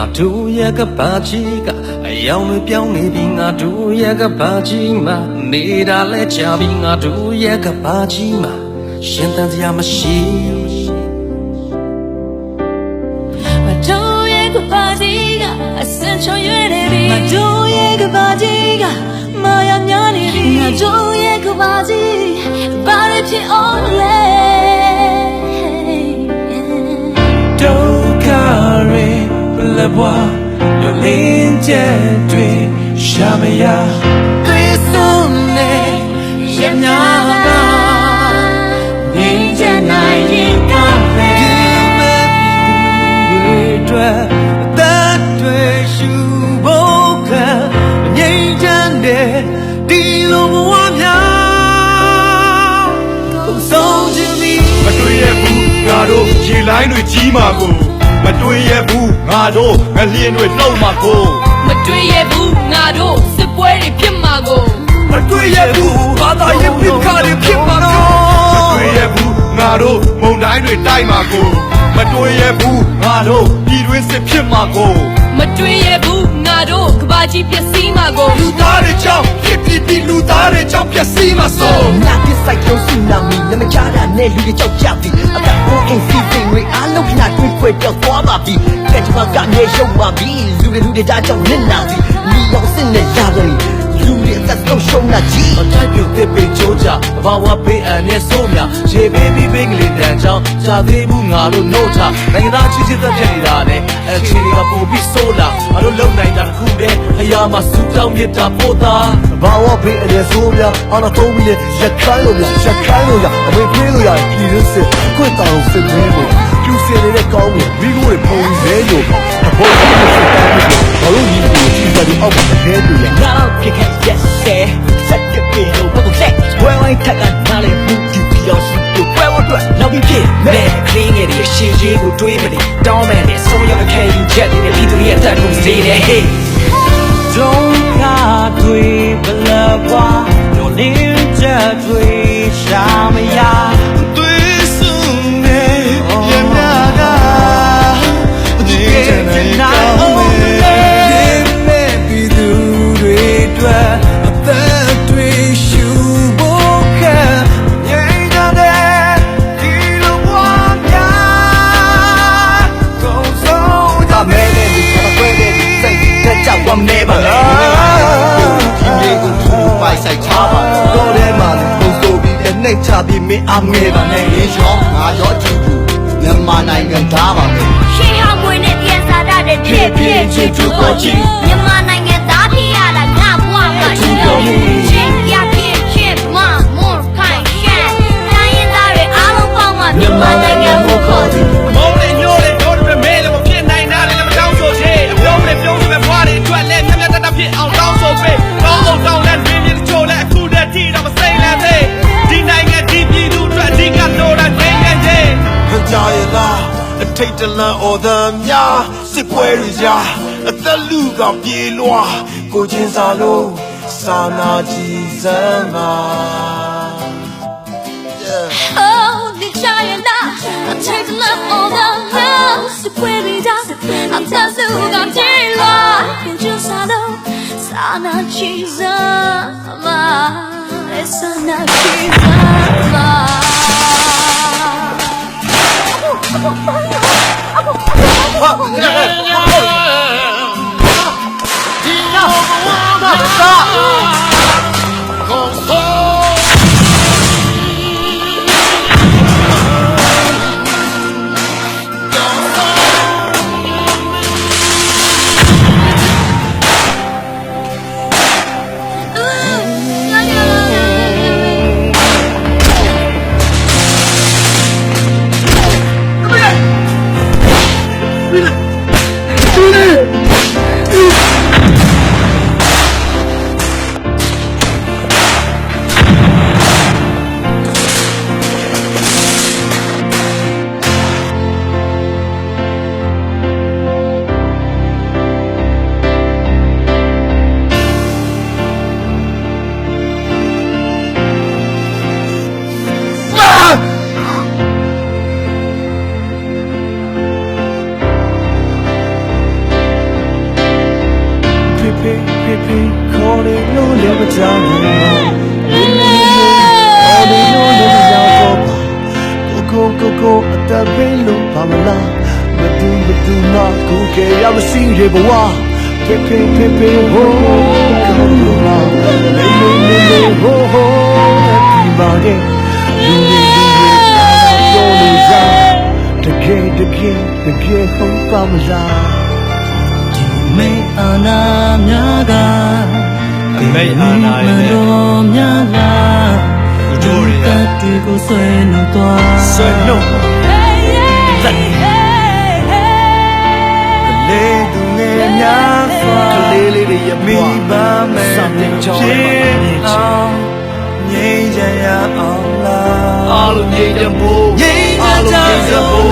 ရဲ့ကဘာကြီးကအယောင်တွေပြောင်းနေပြီငါတို့ရဲ့ကဘာကြီးမှာနေတာလဲချပြီငါတို့ရဲ့ကဘာကြီးမှာရှင်တန်စရာမရှိမတို့ရဲ့ကဘာကြီးကအစင်ချွန်ရွေးနေပြီမတို့ရဲ့ကဘာကြီးကမာယာများနေပြီမတို့ရဲ့ကဘာကြီးဘာတွေဖြစ်အောင်လဲ ဘလဘွားညလင်းချက်တွေရှာမရတွေးစုံနေရမြကနေချင်နိုင်ရင်ကပဲဒီမဲ့တွေအသက်တွေရှူဖို့ခံငြိမ်းချမ်းတဲ့ဒီလိုဘဝများဆုံးချင်ပြီမတွေ့ရဘူးငါတို့ရေလိုင်းတွေကြီးမာကို မတွေ့ရဘူးငါတို့ငလျင်တွေလှုပ်မာကိုမတွေ့ရဘူးငါတို့စစ်ပွဲတွေဖြစ်မှာကိုမတွေ့ရဘူးဘာသာရေးပြခါတွေဖြစ်မှာတော့မတွေ့ရဘူးငါတို့မုန်တိုင်းတွေတိုက်မာကိုမတွေ့ရဘူးငါတို့ပြည်တွင်းစစ်ဖြစ်မှာကိုမတွေ့ရဘူးငါတို့ကဘာကြီးပျက်စီးမှာကိုလူသားတွေကြောင့်ဖြစ်ဖြစ်ဒီလူသားတွေကြောင့်ပျက်စီးမှာဆို နာပစ်ဆိုင်ကျုံစုနာမီနမချတာနဲ့လူတွေကြောက်ကြပြီအသက်အိုးအိမ်စီးစိမ်တွေအားလုံးခဏတွေးခွဲပြောက်သွားပါပြီကဲဒီမှာကနေရုံပါပြီလူတွေလူတွေဒါကြောင့်နစ်နာပြီလီအောင်စင်နဲ့လာပြီ လူတွေအသက်ဆုံးရှုံးတာကြီးအထိုက်ပြုတ်တဲ့ပေချိုးကြဘာဝပေးအပ်နဲ့ဆိုးမြရေပေးပြီးပိတ်ကလေးတန်ချောင်းဇာသေးဘူးငါတို့နှုတ်ချနိုင်ငံသားချစ်ချစ်သက်ဖြစ်နေတာနဲ့အခြေအနေကပိုပြီးဆိုးလာငါတို့လုံနိုင်တာတစ်ခုတည်းအရာမှာစူတောင်းမြတ်တာပို့တာဘာဝဘေးအနေဆိုးများအာနာသုံးပြီးလေရက်ခိုင်းလို့ရရက်ခိုင်းလို့ရအမေပြေးလို့ရပြည်ရစ်စစ်ခွင့်တောင်းစစ်သေးကို ကျူစင်နေတဲ့ကောင်းကိုမိကိုတွေပုံရဲလို့အဖို့စစ်စစ်တောင်းပြီးဘာလို့ဒီကိုကြည့်ကြတယ်အောက်မှာခဲတူရနောက်ဖြစ်ခဲ့ရက်စဲစက်ပြေလို့ဘုတ်ဆက်ဝဲဝိုင်းထက်ကနားလေဘူးဒီပြောစုကိုဝဲဝတ်တော့နောက်ပြီးဖြစ်မဲခင်းငယ်ရဲ့ရှေ့ကြီးကိုတွေးမနေတောင်းမယ်နဲ့ဆုံးရမခဲယူချက်နေတဲ့ပြည်သူရဲ့အသက်ကိုစေးတယ် hey ဒုက္ခတွေဘလဘွားညလင်းချ ဒီလေးကိုသူပိုက်ဆိုင်ချပါတော့တဲ့မှာပုံစိုးပြီးတဲ့နှိတ်ချပြီးမင်းအငဲပါနဲ့ရေရောငါရောကြည့်ဘူးမြန်မာနိုင်ငံသားပါမယ်ရှေးဟောင်းမွေးနဲ့ပြန်စားတတ်တဲ့ဖြစ်ဖြစ်ချစ်သူကိုချစ်မြန်မာနိုင်ငံသားဖြစ်ရတာငါဘဝမှာရှိလို့ချင်း 海德拉奥德尼亚，斯普鲁西亚，塔卢加比洛，科金萨洛，萨纳奇纳玛。哦，你穿越那海德拉奥德尼亚，斯普鲁西亚，塔卢加比洛，科金萨洛，萨纳奇纳玛，萨纳奇纳玛。 야, 야, က်တော့ကိုကိုကိုကိုအသက်ပင်လို့ပါမလားမတူမတူနာကိုကဲရမရှိရဘဝဖေဖေဖေဖေဟိုးကောင်းလို့လားလေးလေးလေးလေးဟိုးဟိုးဒီပါရဲ့လူတွေလူတွေပြောလို့စားတကယ်တကယ်တကယ်ဟုတ်ပါမလားမေအာနာများက အမိတ်အာဏာရဲ့တော်များလားကိုကြိုးတွေတတ်တီကိုဆွဲနှုတ်သွားဆွဲနှုတ်လေးသူလေးများစွာကလေးလေးတွေရမိပါမယ် Something ဖြစ်အောင်ငြိမ်းချမ်းရအောင်လားအားလုံးငြိမ်ကြဖို့ငြိမ်းချမ်းကြဖို့